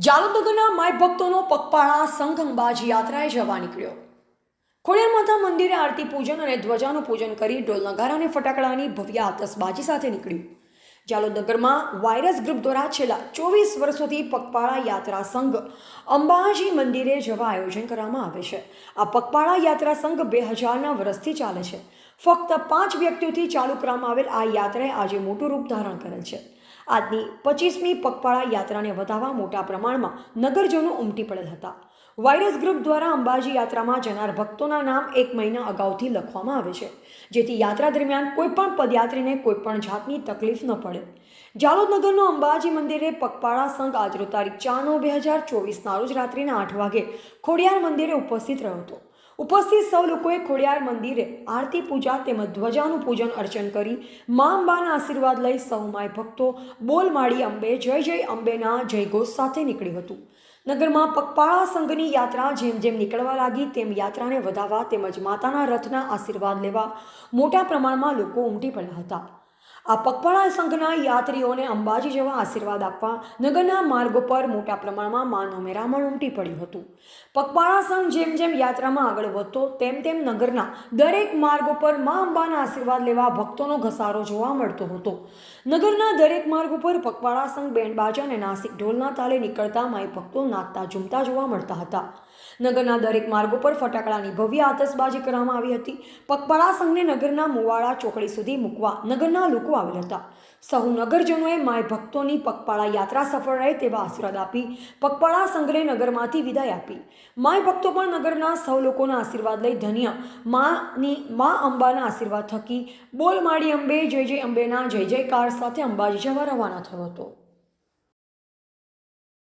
જાલોદગરના my ભક્તોનો પગપાળા સંઘ અંબાજી યાત્રાએ જવા નીકળ્યો. ખોડિયાર માતા મંદિરે આરતી પૂજન અને ધ્વજાનું પૂજન કરી ઢોલ નગારા અને ફટાકડાની ભવ્ય આતશબાજી સાથે નીકળ્યું. જાલોદનગરમાં વાયરસ ગ્રુપ દ્વારા છેલ્લા ચોવીસ વર્ષોથી પગપાળા યાત્રા સંઘ અંબાજી મંદિરે જવા આયોજન કરવામાં આવે છે. આ પગપાળા યાત્રા સંઘ બે હજારના વર્ષથી ચાલે છે. ફક્ત પાંચ વ્યક્તિઓથી ચાલુ કરવામાં આવેલ આ યાત્રાએ આજે મોટું રૂપ ધારણ કરેલ છે. આજની પચીસમી પગપાળા યાત્રાને વધારવા મોટા પ્રમાણમાં નગરજનો ઉમટી પડેલ હતા. વાયરસ ગ્રુપ દ્વારા અંબાજી યાત્રામાં જનાર ભક્તોના નામ એક મહિના અગાઉથી લખવામાં આવે છે. જેથી યાત્રા દરમિયાન કોઈપણ પદયાત્રીને કોઈપણ જાતની તકલીફ ન પડે. જાલોદનગરનો અંબાજી મંદિરે પગપાળા સંઘ આજરો તારીખ ચાર નવ બે હજાર ચોવીસના રોજ રાત્રિના આઠ વાગે ખોડિયાર મંદિરે ઉપસ્થિત રહ્યો હતો. ઉપસ્થિત સૌ લોકોએ ખોડિયાર મંદિરે આરતી પૂજા તેમજ ધ્વજાનું પૂજન અર્ચન કરી મા અંબાના આશીર્વાદ લઈ સૌ માય ભક્તો બોલ માળી અંબે, જય જય અંબેના જયઘોષ સાથે નીકળ્યું હતું. નગરમાં પગપાળા સંઘની યાત્રા જેમ જેમ નીકળવા લાગી તેમ યાત્રાને વધારવા તેમજ માતાના રથના આશીર્વાદ લેવા મોટા પ્રમાણમાં લોકો ઉમટી પડ્યા હતા. આ પગપાળા સંઘના યાત્રીઓને અંબાજી જવા આશીર્વાદ આપવા નગરના માર્ગો પર મોટા પ્રમાણમાં માનવ મેરામણ ઉમટી પડ્યું હતું. પગપાળા સંઘ જેમ જેમ યાત્રામાં આગળ વધતો, તેમ તેમ નગરના દરેક માર્ગો પર મા અંબાના આશીર્વાદ લેવા ભક્તોનો ઘસારો જોવા મળતો હતો. નગરના દરેક માર્ગ ઉપર પગપાળા સંઘ બેન્ડ અને નાસિક ઢોલના તાલે નીકળતા માય ભક્તો નાચતા ઝૂમતા જોવા મળતા હતા. નગરના દરેક માર્ગો પર ફટાકડાની ભવ્ય આતશબાજી કરવામાં આવી હતી. પગપાળા સંઘને નગરના મુવાડા ચોકડી સુધી મૂકવા નગરના લોકો આવેલ હતા. સહુ નગરજનોએ માય ભક્તોની પગપાળા યાત્રા સફળ રહે તેવા આશીર્વાદ આપી, પગપાળા સંઘને નગરમાંથી વિદાય આપી. માય ભક્તો પણ નગરના સૌ લોકોના આશીર્વાદ લઈ ધન્ય માની, મા અંબાના આશીર્વાદ થકી બોલ માડી અંબે, જય જય અંબેના, જય જયકાર સાથે અંબાજી જવા રવાના થયો હતો.